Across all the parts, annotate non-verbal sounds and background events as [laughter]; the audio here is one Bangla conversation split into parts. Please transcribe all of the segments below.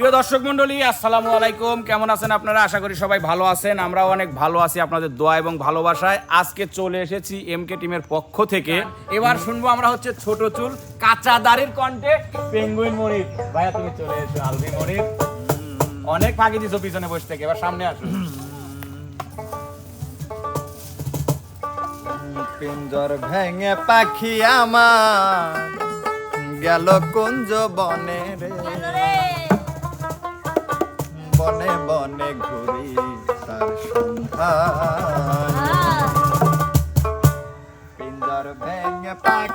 প্রিয় দর্শক মন্ডলী আসসালামু আলাইকুম। কেমন আছেন আপনারা? আশা করি সবাই ভালো আছেন। আমরা অনেক ভালো আছি আপনাদের দোয়া এবং ভালোবাসায়। আজকে চলে এসেছি এম কে টিমের পক্ষ থেকে। এবার শুনব আমরা হচ্ছে ছোট চুল, কাঁচা দাড়ির কণ্ঠে পেঙ্গুইন মনির ভাইয়া, তুমি চলে এসো আলবি মনির অনেক ফাঁকি দিছো পিছনে বসে থেকে, এবার সামনে আসো। পিঞ্জর ভেঙে পাখি আমার, গেল কুঞ্জ বনে রে? বনে বনে ঘুরি তার সন্ধ্যা পিন্দর ভেঙে পাক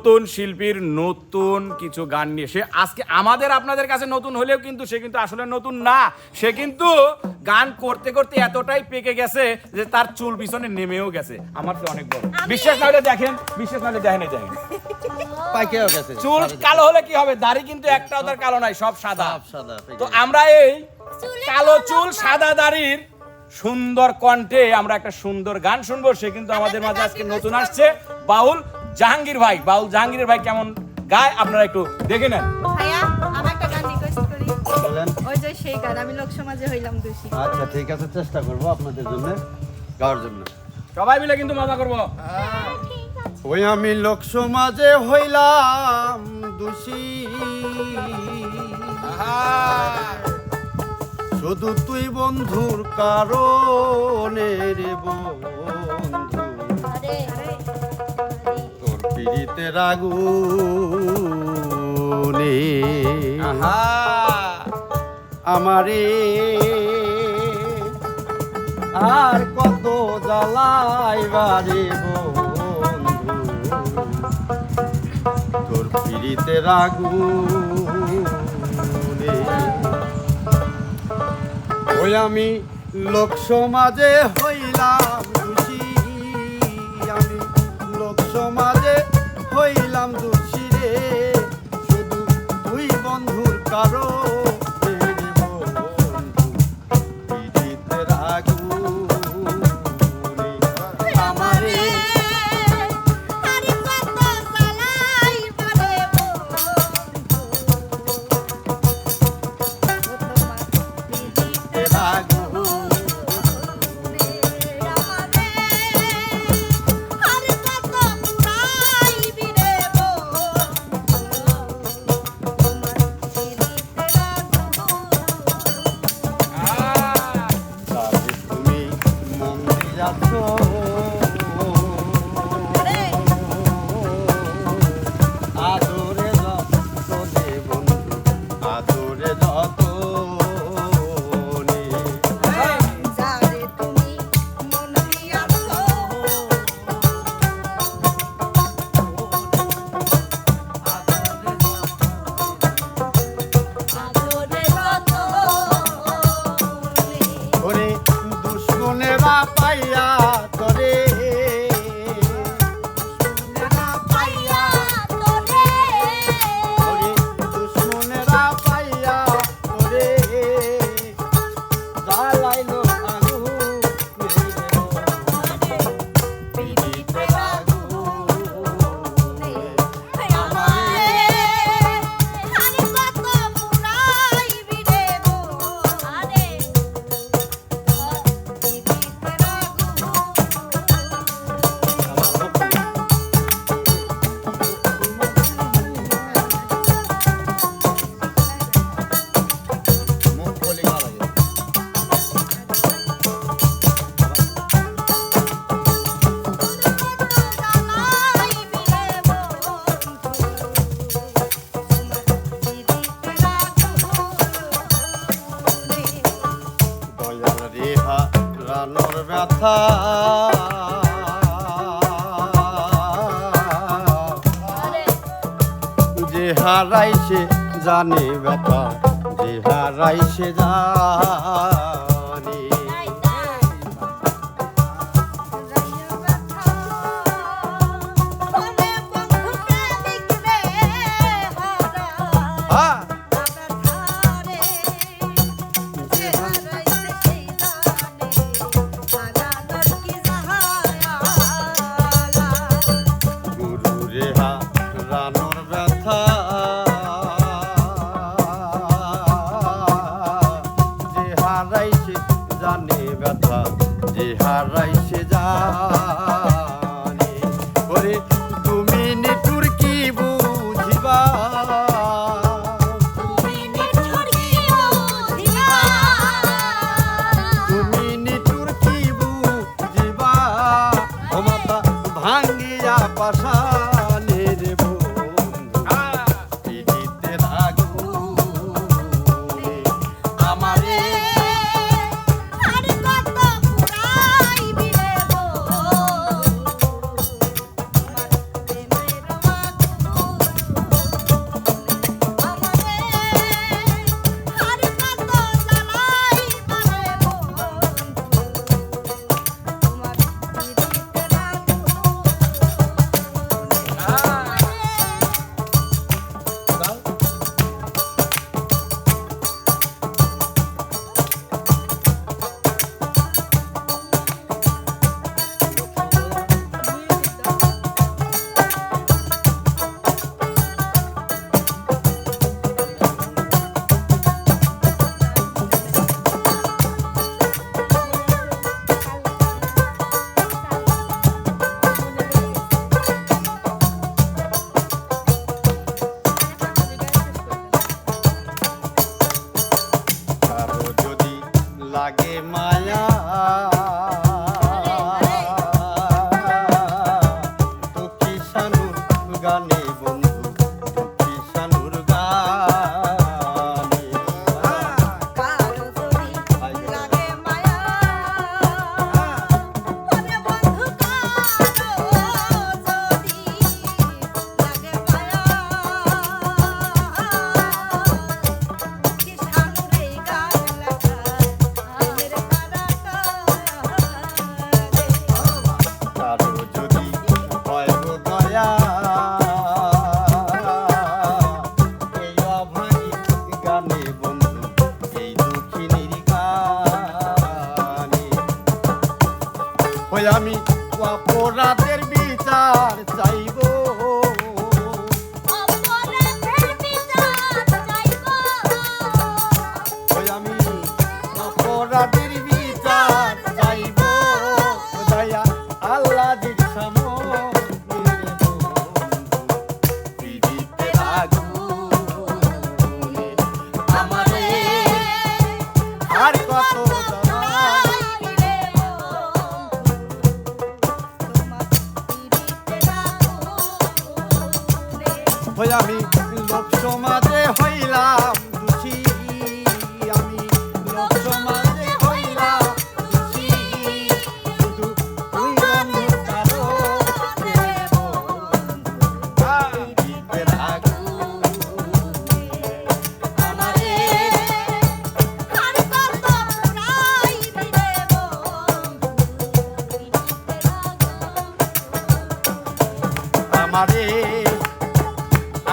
নতুন শিল্পীর নতুন কিছু গান নিয়ে। সে আজকে আমাদের আপনাদের কাছে নতুন হলেও কিন্তু সে কিন্তু আসলে নতুন না। সে কিন্তু গান করতে করতে এতটাই পেকে গেছে যে তার চুল পিছনে নেমেও গেছে। আমার তো অনেক বড়। বিশ্বাস না হলে দেখেন বিশ্বাস না হলে দেখেন এই দেখেন। [laughs] পাইকেও গেছে। চুল কালো হলে কি হবে? দাড়ি কিন্তু একটাও তার কালো নাই সব সাদা। সাদা, তো আমরা এই কালো কালো চুল সাদা দাড়ির সুন্দর কণ্ঠে আমরা একটা সুন্দর গান শুনব। সে কিন্তু আমাদের মাঝে আজকে নতুন আসছে। বাউল জাহাঙ্গীর ভাই বাউল জাহাঙ্গীরের ভাই কেমন গায় আপনারা একটু দেখে নেন। ভাইয়া আমার একটা গান রিকোয়েস্ট করি। বলেন। ওই যে সেই গান আমি লোক সমাজে হইলাম দোষী। আচ্ছা ঠিক আছে চেষ্টা করব আপনাদের জন্য গাওয়ার জন্য। সবাই মিলে কিন্তু মজা করব। ওই আমি লোক সমাজে হইলাম দোষী। শুধু তুই বন্ধুর কারণে রে পিড়িতে রাগুনে। আমারে আর কত জ্বালাইবারে তোর পিড়িতে রাগুনে। ওই আমি লোক সমাজে হইলাম। হারাইছে জানে ব্যথা যে হারাইছে জানে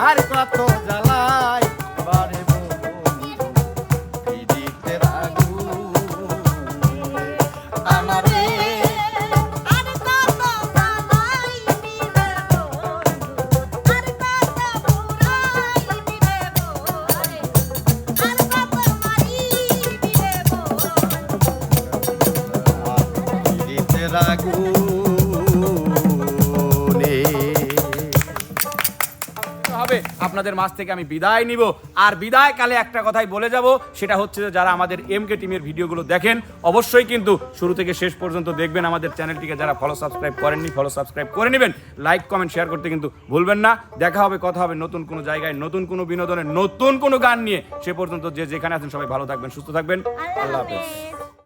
আর কত জ্বালাই আপনাদের মাঝ থেকে আমি বিদায় নিব। আর বিদায় কালে একটা কথাই বলে যাব সেটা হচ্ছে যে যারা আমাদের এমকে টিমের ভিডিওগুলো দেখেন অবশ্যই কিন্তু শুরু থেকে শেষ পর্যন্ত দেখবেন আমাদের চ্যানেলটিকে। যারা ফলো সাবস্ক্রাইব করেননি ফলো সাবস্ক্রাইব করে নেবেন। লাইক কমেন্ট শেয়ার করতে কিন্তু ভুলবেন না। দেখা হবে কথা হবে নতুন কোনো জায়গায় নতুন কোনো বিনোদনের নতুন কোনো গান নিয়ে। সে পর্যন্ত যে যেখানে আছেন সবাই ভালো থাকবেন সুস্থ থাকবেন। আল্লাহ হাফেজ।